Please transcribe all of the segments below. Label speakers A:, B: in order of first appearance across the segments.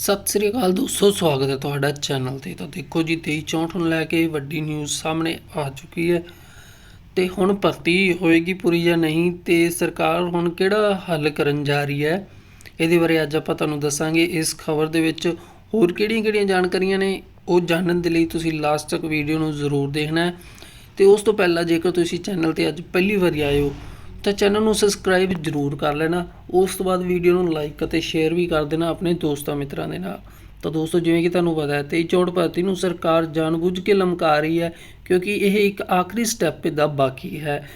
A: ਸਤਿ ਸ੍ਰੀ ਅਕਾਲ ਦੋਸਤੋ, ਸਵਾਗਤ ਹੈ ਤੁਹਾਡਾ ਚੈਨਲ ਤੇ। ਤਾਂ ਦੇਖੋ ਜੀ 2364 ਨੂੰ ਲੈ ਕੇ ਵੱਡੀ ਨਿਊਜ਼ ਸਾਹਮਣੇ ਆ ਚੁੱਕੀ ਹੈ। ਤੇ ਹੁਣ ਭਰਤੀ ਹੋਏਗੀ ਪੂਰੀ ਜਾਂ ਨਹੀਂ, ਤੇ ਸਰਕਾਰ ਹੁਣ ਕਿਹੜਾ ਹੱਲ ਕਰਨ ਜਾ ਰਹੀ ਹੈ? ਇਹਦੇ ਬਾਰੇ ਅੱਜ ਆਪਾਂ ਤੁਹਾਨੂੰ ਦੱਸਾਂਗੇ। ਇਸ ਖਬਰ ਦੇ ਵਿੱਚ ਹੋਰ ਕਿਹੜੀਆਂ-ਕਿਹੜੀਆਂ ਜਾਣਕਾਰੀਆਂ ਨੇ? ਉਹ ਜਾਣਨ ਦੇ ਲਈ ਤੁਸੀਂ ਲਾਸਟ ਤੱਕ ਵੀਡੀਓ ਨੂੰ ਜ਼ਰੂਰ ਦੇਖਣਾ ਹੈ। ਤੇ ਉਸ ਤੋਂ ਪਹਿਲਾਂ ਜੇਕਰ ਤੁਸੀਂ ਚੈਨਲ ਤੇ ਅੱਜ ਪਹਿਲੀ ਵਾਰੀ ਆਏ ਹੋ ਤਾਂ ਚੈਨਲ ਨੂੰ ਸਬਸਕ੍ਰਾਈਬ ਜ਼ਰੂਰ ਕਰ ਲੈਣਾ। ਉਸ ਤੋਂ ਬਾਅਦ ਵੀਡੀਓ ਨੂੰ ਲਾਈਕ ਅਤੇ ਸ਼ੇਅਰ ਵੀ ਕਰ ਦੇਣਾ ਆਪਣੇ ਦੋਸਤਾਂ ਮਿੱਤਰਾਂ ਦੇ ਨਾਲ। ਤਾਂ ਦੋਸਤੋ, ਜਿਵੇਂ ਕਿ ਤੁਹਾਨੂੰ ਪਤਾ ਹੈ 23 ਚੋਣ ਭਰਤੀ ਨੂੰ ਸਰਕਾਰ ਜਾਣਬੁੱਝ ਕੇ ਲਮਕਾ ਰਹੀ ਹੈ, ਕਿਉਂਕਿ ਇਹ ਇੱਕ ਆਖਰੀ ਸਟੈਪ ਦਾ ਬਾਕੀ ਹੈ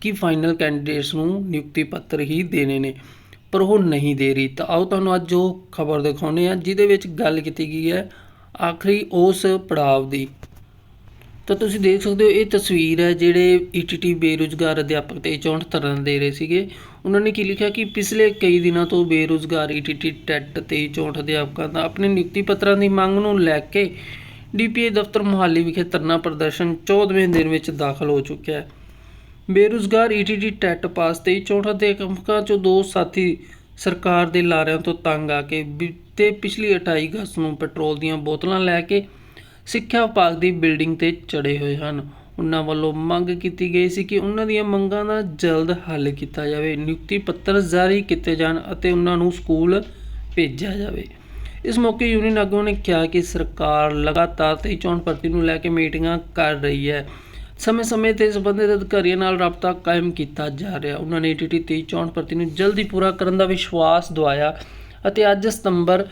A: ਕਿ ਫਾਈਨਲ ਕੈਂਡੀਡੇਟਸ ਨੂੰ ਨਿਯੁਕਤੀ ਪੱਤਰ ਹੀ ਦੇਣੇ ਨੇ। ਪਰ ਉਹ ਨਹੀਂ ਦੇ ਰਹੀ। ਤਾਂ ਆਓ ਤੁਹਾਨੂੰ ਅੱਜ ਉਹ ਖਬਰ ਦਿਖਾਉਂਦੇ ਆ ਜਿਹਦੇ ਵਿੱਚ ਗੱਲ ਕੀਤੀ ਗਈ ਹੈ ਆਖਰੀ ਉਸ ਪੜਾਵ ਦੀ। ਤਾਂ ਤੁਸੀਂ ਦੇਖ ਸਕਦੇ ਹੋ, ਇਹ ਤਸਵੀਰ ਹੈ ਜਿਹੜੇ ਈਟੀਟੀ ਬੇਰੁਜ਼ਗਾਰ ਅਧਿਆਪਕ ਤੇ 64 ਧਰਨ ਦੇ ਰਹੇ ਸੀਗੇ। ਉਹਨਾਂ ਨੇ ਕੀ ਲਿਖਿਆ ਕਿ ਪਿਛਲੇ ਕਈ ਦਿਨਾਂ ਤੋਂ ਬੇਰੁਜ਼ਗਾਰ ਈਟੀਟੀ ਟੈਟ ਤੇ 64 ਅਧਿਆਪਕਾਂ ਦਾ ਆਪਣੇ ਨਿਯੁਕਤੀ ਪੱਤਰਾਂ ਦੀ ਮੰਗ ਨੂੰ ਲੈ ਕੇ ਡੀਪੀਏ ਦਫ਼ਤਰ ਮੁਹਾਲੀ ਵਿਖੇ ਧਰਨਾ ਪ੍ਰਦਰਸ਼ਨ 14ਵੇਂ ਦਿਨ ਵਿੱਚ ਦਾਖਲ ਹੋ ਚੁੱਕਿਆ ਹੈ। ਬੇਰੁਜ਼ਗਾਰ ਈਟੀਟੀ ਟੈਟ ਪਾਸ ਤੇ 64 ਅਧਿਆਪਕਾਂ ਚੋਂ ਦੋ ਸਾਥੀ ਸਰਕਾਰ ਦੇ ਲਾਰਿਆਂ ਤੋਂ ਤੰਗ ਆ ਕੇ ਬੀਤੇ ਪਿਛਲੀ 28 ਅਗਸਤ ਨੂੰ ਪੈਟਰੋਲ ਦੀਆਂ ਬੋਤਲਾਂ ਲੈ ਕੇ ਸਿੱਖਿਆ ਵਿਭਾਗ ਦੀ ਬਿਲਡਿੰਗ ਤੇ ਚੜ੍ਹੇ ਹੋਏ ਹਨ। ਉਹਨਾਂ ਵੱਲੋਂ ਮੰਗ ਕੀਤੀ ਗਈ ਸੀ ਕਿ ਉਹਨਾਂ ਦੀਆਂ ਮੰਗਾਂ ਦਾ ਜਲਦ ਹੱਲ ਕੀਤਾ ਜਾਵੇ, ਨਿਯੁਕਤੀ ਪੱਤਰ ਜਾਰੀ ਕੀਤੇ ਜਾਣ ਅਤੇ ਉਹਨਾਂ ਨੂੰ ਸਕੂਲ ਭੇਜਿਆ ਜਾਵੇ। ਇਸ ਮੌਕੇ ਯੂਨੀਅਨ ਆਗੂਆਂ ਨੇ ਕਿਹਾ ਕਿ ਸਰਕਾਰ ਲਗਾਤਾਰ ਤੇ ਚੋਣ ਭਰਤੀ ਨੂੰ ਲੈ ਕੇ ਮੀਟਿੰਗਾਂ ਕਰ ਰਹੀ ਹੈ। ਸਮੇਂ-ਸਮੇਂ ਤੇ ਸੰਬੰਧਿਤ ਅਧਿਕਾਰੀਆਂ ਨਾਲ ਰਾਬਤਾ ਕਾਇਮ ਕੀਤਾ ਜਾ ਰਿਹਾ। ਉਹਨਾਂ ਨੇ ਟੀਟੀ 23 ਚੋਣ ਭਰਤੀ ਨੂੰ ਜਲਦੀ ਪੂਰਾ ਕਰਨ ਦਾ ਵਿਸ਼ਵਾਸ ਦਵਾਇਆ ਅਤੇ ਅੱਜ ਸਤੰਬਰ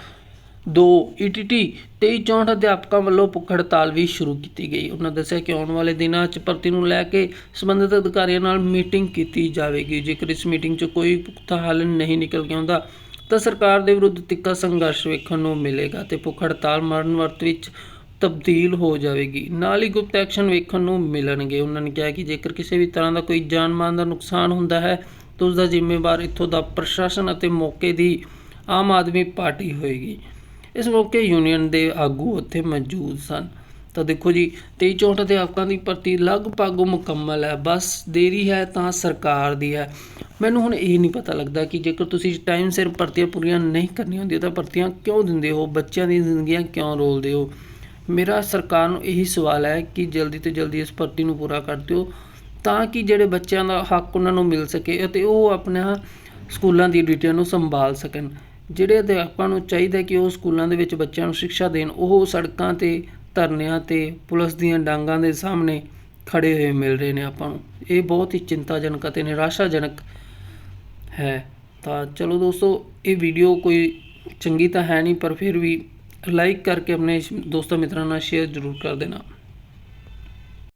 A: 2 ਈਟੀਟੀ 23 64 ਅਧਿਆਪਕਾਂ ਵੱਲੋਂ ਭੁੱਖ ਹੜਤਾਲ ਵੀ ਸ਼ੁਰੂ ਕੀਤੀ ਗਈ। ਉਹਨਾਂ ਦੱਸਿਆ ਕਿ ਆਉਣ ਵਾਲੇ ਦਿਨਾਂ 'ਚ ਭਰਤੀ ਨੂੰ ਲੈ ਕੇ ਸੰਬੰਧਿਤ ਅਧਿਕਾਰੀਆਂ ਨਾਲ ਮੀਟਿੰਗ ਕੀਤੀ ਜਾਵੇਗੀ। ਜੇਕਰ ਇਸ ਮੀਟਿੰਗ 'ਚ ਕੋਈ ਪੁਖਤਾ ਹੱਲ ਨਹੀਂ ਨਿਕਲ ਕੇ ਆਉਂਦਾ, ਤਾਂ ਸਰਕਾਰ ਦੇ ਵਿਰੁੱਧ ਤਿੱਖਾ ਸੰਘਰਸ਼ ਵੇਖਣ ਨੂੰ ਮਿਲੇਗਾ ਤੇ ਭੁੱਖ ਹੜਤਾਲ ਮਰਨ ਵਰਤ ਵਿੱਚ ਤਬਦੀਲ ਹੋ ਜਾਵੇਗੀ। ਨਾਲ ਹੀ ਗੁਪਤ ਐਕਸ਼ਨ ਵੇਖਣ ਨੂੰ ਮਿਲਣਗੇ। ਉਹਨਾਂ ਨੇ ਕਿਹਾ ਕਿ ਜੇਕਰ ਕਿਸੇ ਵੀ ਤਰ੍ਹਾਂ ਦਾ ਕੋਈ ਜਾਨ ਮਾਲ ਦਾ ਨੁਕਸਾਨ ਹੁੰਦਾ ਹੈ, ਤਾਂ ਉਸ ਦਾ ਜ਼ਿੰਮੇਵਾਰ ਇੱਥੋਂ ਦਾ ਪ੍ਰਸ਼ਾਸਨ ਅਤੇ ਮੌਕੇ ਦੀ ਆਮ ਆਦਮੀ ਪਾਰਟੀ ਹੋਏਗੀ। ਇਸ ਮੌਕੇ ਯੂਨੀਅਨ ਦੇ ਆਗੂ ਉੱਥੇ ਮੌਜੂਦ ਸਨ। ਤਾਂ ਦੇਖੋ ਜੀ 23 64 ਅਧਿਆਪਕਾਂ ਦੀ ਭਰਤੀ ਲਗਭਗ ਮੁਕੰਮਲ ਹੈ। ਬਸ ਦੇਰੀ ਹੈ ਤਾਂ ਸਰਕਾਰ ਦੀ ਹੈ। ਮੈਨੂੰ ਹੁਣ ਇਹ ਨਹੀਂ ਪਤਾ ਲੱਗਦਾ ਕਿ ਜੇਕਰ ਤੁਸੀਂ ਟਾਈਮ ਸਿਰ ਭਰਤੀਆਂ ਪੂਰੀਆਂ ਨਹੀਂ ਕਰਨੀਆਂ ਹੁੰਦੀਆਂ ਤਾਂ ਭਰਤੀਆਂ ਕਿਉਂ ਦਿੰਦੇ ਹੋ? ਬੱਚਿਆਂ ਦੀ ਜ਼ਿੰਦਗੀਆਂ ਕਿਉਂ ਰੋਲਦੇ ਹੋ? ਮੇਰਾ ਸਰਕਾਰ ਨੂੰ ਇਹੀ ਸਵਾਲ ਹੈ ਕਿ ਜਲਦੀ ਤੋਂ ਜਲਦੀ ਇਸ ਭਰਤੀ ਨੂੰ ਪੂਰਾ ਕਰ ਦਿਓ ਤਾਂ ਕਿ ਜਿਹੜੇ ਬੱਚਿਆਂ ਦਾ ਹੱਕ ਉਹਨਾਂ ਨੂੰ ਮਿਲ ਸਕੇ ਅਤੇ ਉਹ ਆਪਣਾ ਸਕੂਲਾਂ ਦੀ ਡਿਊਟੀਆਂ ਨੂੰ ਸੰਭਾਲ ਸਕਣ। ਜਿਹੜੇ ਅਧਿਆਪਕਾਂ ਨੂੰ ਚਾਹੀਦਾ ਕਿ ਉਹ ਸਕੂਲਾਂ ਦੇ ਵਿੱਚ ਬੱਚਿਆਂ ਨੂੰ ਸਿੱਖਿਆ ਦੇਣ, ਉਹ ਸੜਕਾਂ ਤੇ, ਧਰਨਿਆਂ ਤੇ, ਪੁਲਿਸ ਦੀਆਂ ਡਾਂਗਾਂ ਦੇ ਸਾਹਮਣੇ ਖੜੇ ਹੋਏ ਮਿਲ ਰਹੇ ਨੇ ਆਪਾਂ ਨੂੰ। ਇਹ ਬਹੁਤ ਹੀ ਚਿੰਤਾਜਨਕ ਅਤੇ ਨਿਰਾਸ਼ਾਜਨਕ ਹੈ। ਤਾਂ ਚਲੋ ਦੋਸਤੋ, ਇਹ ਵੀਡੀਓ ਕੋਈ ਚੰਗੀ ਤਾਂ ਹੈ ਨਹੀਂ, ਪਰ ਫਿਰ ਵੀ ਲਾਈਕ ਕਰਕੇ ਆਪਣੇ ਦੋਸਤਾਂ ਮਿੱਤਰਾਂ ਨਾਲ ਸ਼ੇਅਰ ਜ਼ਰੂਰ ਕਰ ਦੇਣਾ।